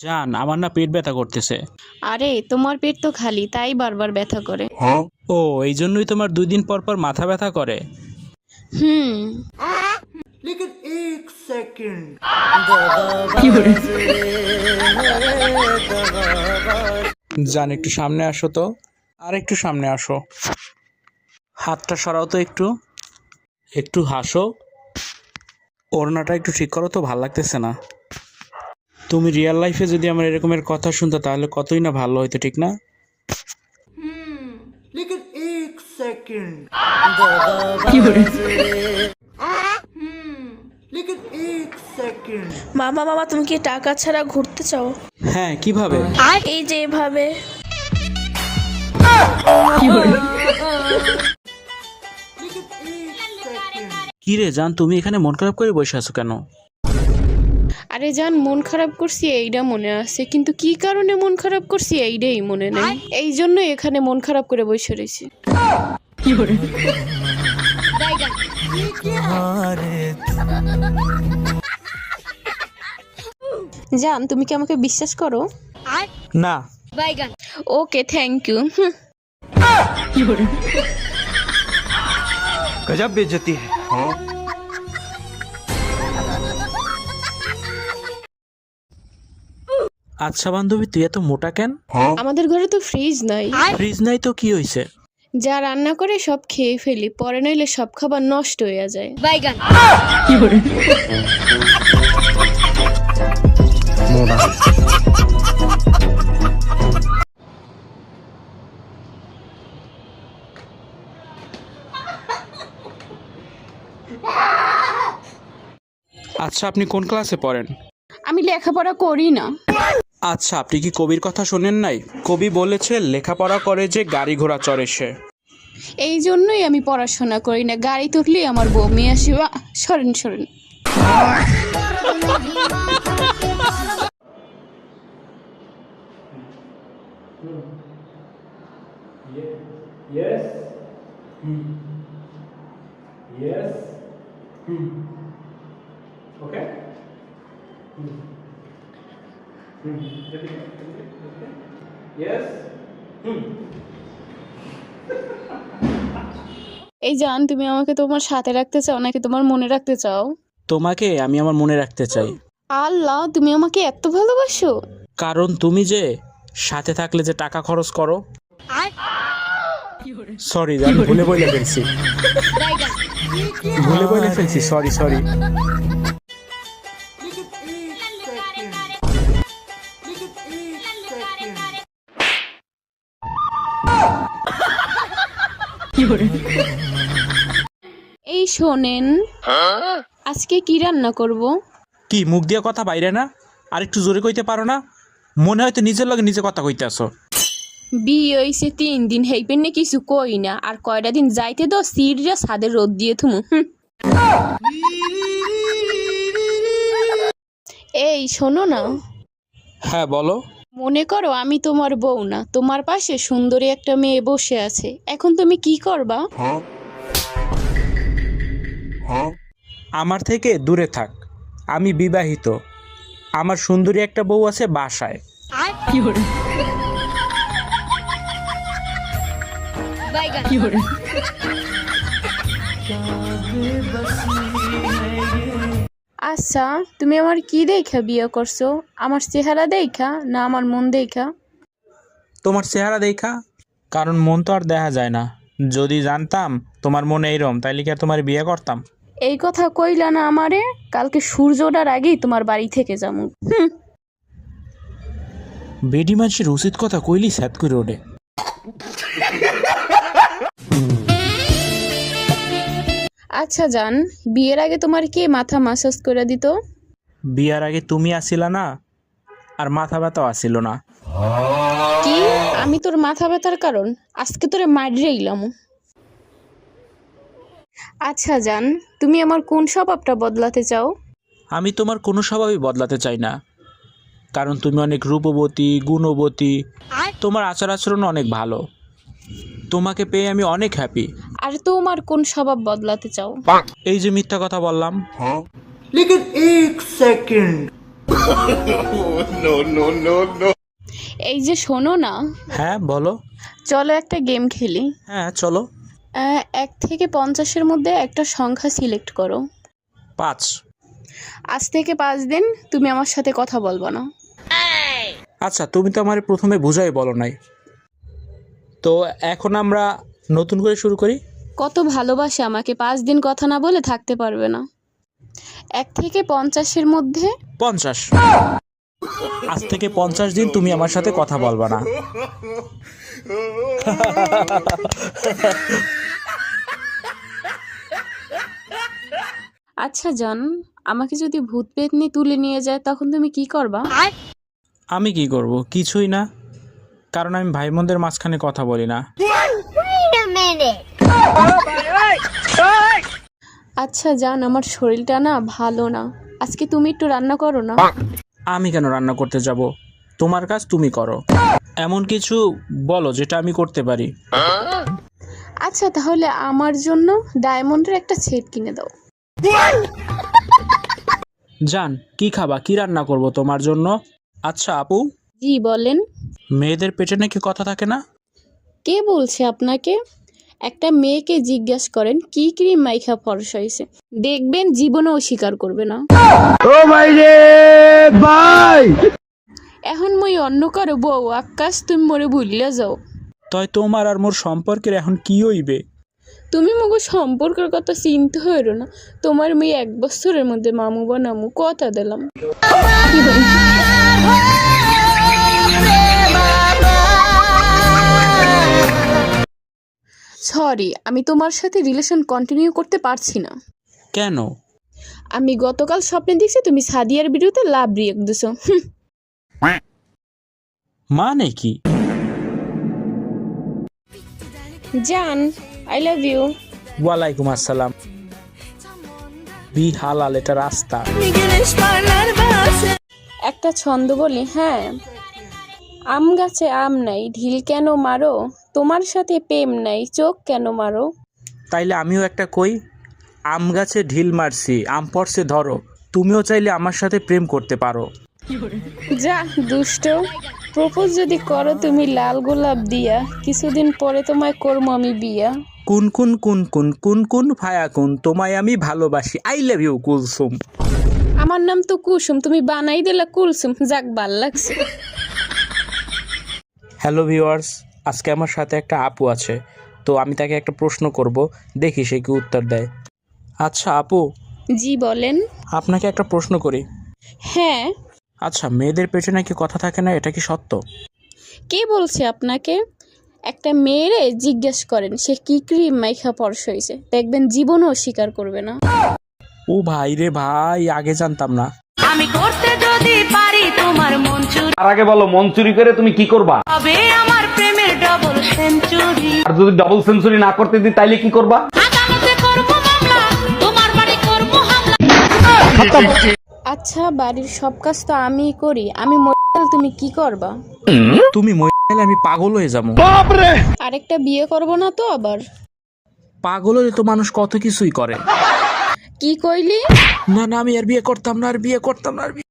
জান আমার না পেট ব্যথা করতেছে আরে তোমার পেট তো খালি তাই বারবার ব্যথা করে ও এই জন্যই তোমার দুই দিন পর পর মাথা ব্যথা করে হুম लेकिन एक सेकंड জান একটু সামনে আসো তো আর একটু সামনে আসো হাতটা সরাও তো একটু একটু হাসো ওড়নাটা একটু ঠিক করো তো ভাল লাগতেছে না তুমি রিয়েল লাইফে যদি আমার এরকমের কথা শুনতো তাহলে কতই না ভালো হইতো ঠিক না? মামা মামা তুমি কি টাকা ছাড়া ঘুরতে চাও? হ্যাঁ কীভাবে? আর এই যে এভাবে। কি কি রে জান তুমি এখানে মন খারাপ করে বসে আছো কেন? আরে যান মন খারাপ করছি এইটা মনে আছে। কিন্তু কি কারণে মন খারাপ করছি এইটাই মনে নেই। এই জন্য এখানে মন খারাপ করে বসে রয়েছি। জান তুমি কি আমাকে বিশ্বাস করো? না। Okay thank you. গজব বেজতি হ্যাঁ। আচ্ছা বান্ধবী তুই এত মোটা কেন? আমাদের ঘরে তো ফ্রিজ নাই। ফ্রিজ নাই তো কি হয়েছে যা রান্না করে সব খেয়ে ফেলি পরে নইলে সব খাবার নষ্ট হয়ে যায়। আচ্ছা আপনি কোন ক্লাসে পড়েন? আমি লেখাপড়া করি না। আচ্ছা আপনি কি কবির কথা শোনেন নাই? কবি বলেছে লেখাপড়া করে যে গাড়ি ঘোড়া চড়ে সে। এই জন্যই আমি পড়াশোনা করি না। গাড়ি তুললেই আমার বমি আসে আহ, সরেন সরেন। এই জান তুমি আমাকে তোমার সাথে রাখতে চাও নাকি তোমার মনে রাখতে চাও? তোমাকে আমি আমার মনে রাখতে চাই। আল্লাহ তুমি আমাকে এত ভালোবাসো। কারণ তুমি যে সাথে থাকলে যে টাকা খরচ করো। সরি আমি ভুলে বলে ফেলছি। ভুলে বলে ফেলছি সরি সরি এই শোনেন। আজকে কি রান্না করব? কি মুখ দিয়ে কথা বাইরে না? আর একটু জোরে কইতে পারো না? মনে হয়তো নিজের লগে নিজে কথা কইতে আসো বিয়ে হইছে তিন দিন হেইপেন না কিছু কই না। আর কয়টা দিন যাইতে দাও সিঁড়িরা ছাদে রোদ দিয়ে থুমু। এই শোনো না। হ্যাঁ বলো। মনে করো আমি তোমার বউ না তোমার পাশে সুন্দরী একটা মেয়ে বসে আছে এখন তুমি কি করবা? আমার থেকে দূরে থাক আমি বিবাহিত আমার সুন্দরী একটা বউ আছে বাসায়। আচ্ছা তুমি আমার কি দেখা বিয়ে করছ? আমার চেহারা দেখা না আমার মন দেখা? তোমার চেহারা দেখা? কারণ মন তো আর দেখা যায় না। যদি জানতাম তোমার মনে এইরম তাইলে কি আর তোমার বিয়ে করতাম? এই কথা কইলা না আমারে? কালকে সূর্য ওঠার আগেই তোমার বাড়ি থেকে যাব হুম। বেডি মানুষের উচিত কথা কইলি স্যাত করে ওঠে। আচ্ছা জান বিয়ের আগে তোমার কে মাথা মাসাজ করে দিত? বিয়ার আগে তুমি আসিলা না আর মাথা ব্যথাও আসিল না। কি? আমি তোর মাথা ব্যথার কারণ? আজকে তোরে মারিয়ে ইলাম আচ্ছা জান তুমি আমার কোন স্বভাবটা বদলাতে চাও? আমি তোমার কোনো স্বভাবই বদলাতে চাই না কারণ তুমি অনেক রূপবতী গুণবতী। তোমার আচার আচরণ অনেক ভালো। তোমাকে পেয়ে আমি অনেক হ্যাপি আর তোমার কোন স্বভাব বদলাতে চাও? এই যে মিথ্যা কথা বললাম। হ্যাঁ। লেকিন এক সেকেন্ড এই যে শোনো না। হ্যাঁ বলো। চলো একটা গেম খেলি। হ্যাঁ চলো। এক থেকে পঞ্চাশের মধ্যে একটা সংখ্যা সিলেক্ট করো। পাঁচ। আজ থেকে পাঁচ দিন তুমি আমার সাথে কথা বলব না। আচ্ছা তুমি তো আমার প্রথমে বুঝাই বলো নাই। তো এখন আমরা নতুন করে শুরু করি। কত ভালোবাসে আমাকে পাঁচ দিন কথা না বলে থাকতে পারবে না। এক থেকে পঞ্চাশের মধ্যে? পঞ্চাশ। আজ থেকে পঞ্চাশ দিন তুমি আমার সাথে কথা বলবা না। আচ্ছা জান আমাকে যদি ভূত পেতনি তুলে নিয়ে যায় তখন তুমি কি করবা? আমি কি করব? কিছুই না। কারণ আমি ভাই বোনদের মাঝখানে কথা বলি না। আচ্ছা জান আমার শরীরটা না ভালো না। আজকে তুমি একটু রান্না করো না? আমি কেন রান্না করতে যাব? তোমার কাজ তুমি করো। এমন কিছু বলো যেটা আমি করতে পারি। আচ্ছা তাহলে আমার জন্য ডায়মন্ডের একটা সেট কিনে দাও। জান কি খাবা? কি রান্না করব তোমার জন্য? আচ্ছা আপু? জি বলেন। মেয়েদের পেটে নাকি কথা থাকে না? কে বলছে আপনাকে? একটা মেয়েকে জিজ্ঞেস করেন কি ক্রিম মাইখা ফর্সা হয়েছে? দেখবেন জীবনেও স্বীকার করবে না। ও ভাই রে ভাই! এখন মই অন্য কারও বউ আকাশ তুমি মরে ভুলিয়া যাও। তয় তোমার আর মোর সম্পর্কের এখন কি হইবে? তুমি মগো সম্পর্কের কথা চিন্তা হইরো না। তোমার মেয়ে এক বছরের মধ্যে মামু বানামু কথা দিলাম। সরি আমি তোমার সাথে রিলেশন কন্টিনিউ করতে পারছি না। কেন? আমি গতকাল স্বপ্নে দেখছি তুমি সাদিয়ার ভিডিওতে লাভ রিয়েক্ট দিছো। হুম, মানে কি? জান আই লাভ ইউ ওয়ালাইকুম আসসালাম। বি হালাল এটা রাস্তা একটা ছন্দ বলি হ্যাঁ। আম গাছে আম নাই ঢিল কেন মারো? তোমার সাথে প্রেম নাই চোখ কেন মারো? তাইলে আমিও একটা কই আম গাছে ঢিল মারছি আম পড়ছে ধরো তুমিও চাইলে আমার সাথে প্রেম করতে পারো। যা দুষ্ট। প্রপোজ যদি করো তুমি লাল গোলাপ দিয়া কিছুদিন পরে তোমায় করব আমি বিয়া। কুন কুন কুন কুন কুন কুন ফায়া কুন তোমায় আমি ভালোবাসি আই লাভ ইউ কুলসুম। আমার নাম তো কুসুম তুমি বানাই দিলা কুলসুম যাক ভালো লাগছে। হ্যালো ভিউয়ার্স আজকে আমার সাথে একটা আপু আছে তো আমি তাকে একটা প্রশ্ন করব দেখি সে কি উত্তর দেয়। আচ্ছা আপু। জি বলেন। আপনাকে একটা প্রশ্ন করি। হ্যাঁ। আচ্ছা মেয়েদের পেছনে নাকি কথা থাকে না এটা কি সত্য? কে বলছে আপনাকে? একটা মেয়েরে জিজ্ঞেস করেন সে কি ক্রিম মাইখা পরশ হয়েছে দেখবেন জীবনও স্বীকার করবে না। ও ভাই রে ভাই আগে জানতাম না। আমি করতে যদি পারি তোমার মন চুরি তার আগে বলো মন চুরি করে তুমি কি করবা? হবে আমার সেঞ্চুরি আর যদি ডাবল সেঞ্চুরি না করতে দিই তাইলে কি করবা? আদালতে করব মামলা তোমার বাড়ি করব হামলা। আচ্ছা বাড়ির সব কাজ তো আমিই করি। আমি তুমি কি করবা? তুমি মহিলা আমি পাগল হয়ে যাব। আরেকটা বিয়ে করব না তো আবার? পাগল হলে তো মানুষ কত কিছুই করে। কি কইলি? না না আমি আর বিয়ে করতাম না আর বিয়ে করতাম না আর বিয়ে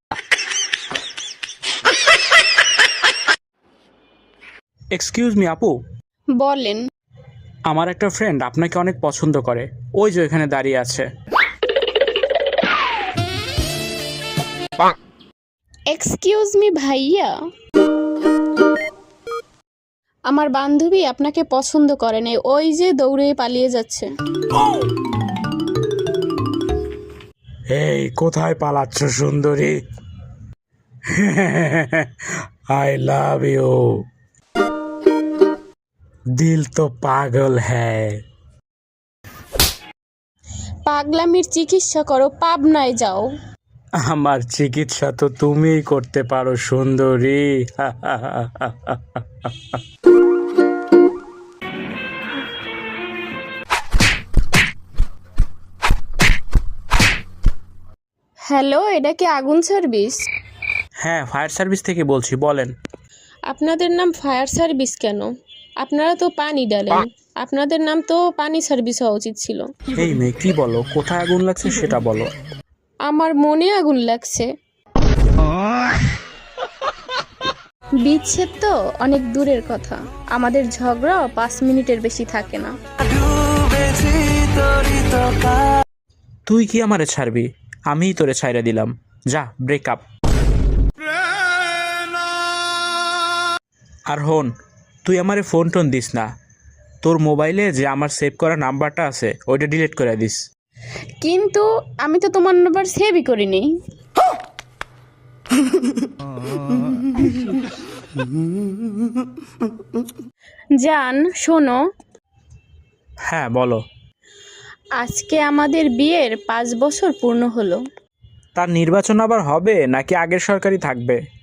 এক্সকিউজ মি আপু বলেন। আমার একটা ফ্রেন্ড আপনাকে অনেক পছন্দ করে। ওই যে এখানে দাঁড়িয়ে আছে। এক্সকিউজ মি ভাইয়া। আমার বান্ধবী আপনাকে পছন্দ করে না ওই যে দৌড়ে পালিয়ে যাচ্ছে। এই কোথায় পালাচ্ছ সুন্দরী? আই লাভ ইউ দিল তো পাগল হ্যায়। পাগলামির চিকিৎসা করো পাবনায় যাও। আমার চিকিৎসা তো তুমিই করতে পারো সুন্দরী। হ্যালো এটা কি আগুন সার্ভিস? হ্যাঁ ফায়ার সার্ভিস থেকে বলছি বলেন। আপনাদের নাম ফায়ার সার্ভিস কেন? আপনারা তো পানি ডালেন। আপনাদের নাম তো পানি সার্ভিস হওয়া উচিত ছিল। এই মেয়ে কি বলো? কোথায় আগুন লাগছে সেটা বলো। আমার মনে আগুন লাগছে। বিচ্ছেদ তো অনেক দূরের কথা। আমাদের ঝগড়া পাঁচ মিনিটের বেশি থাকে না। তুই কি আমারে ছাড়বি? আমিই তোরে ছাইরা দিলাম। যা ব্রেকআপ আর হন তুই আমারে ফোন টোন দিস না। তোর মোবাইলে যে আমার সেভ করা নাম্বারটা আছে ওইটা ডিলিট করে দিস। কিন্তু আমি তো তোমার নাম্বার সেভই করিনি। জান শোনো। হ্যাঁ বলো। আজকে আমাদের বিয়ের পাঁচ বছর পূর্ণ হলো। তার নির্বাচন আবার হবে নাকি আগের সরকারই থাকবে?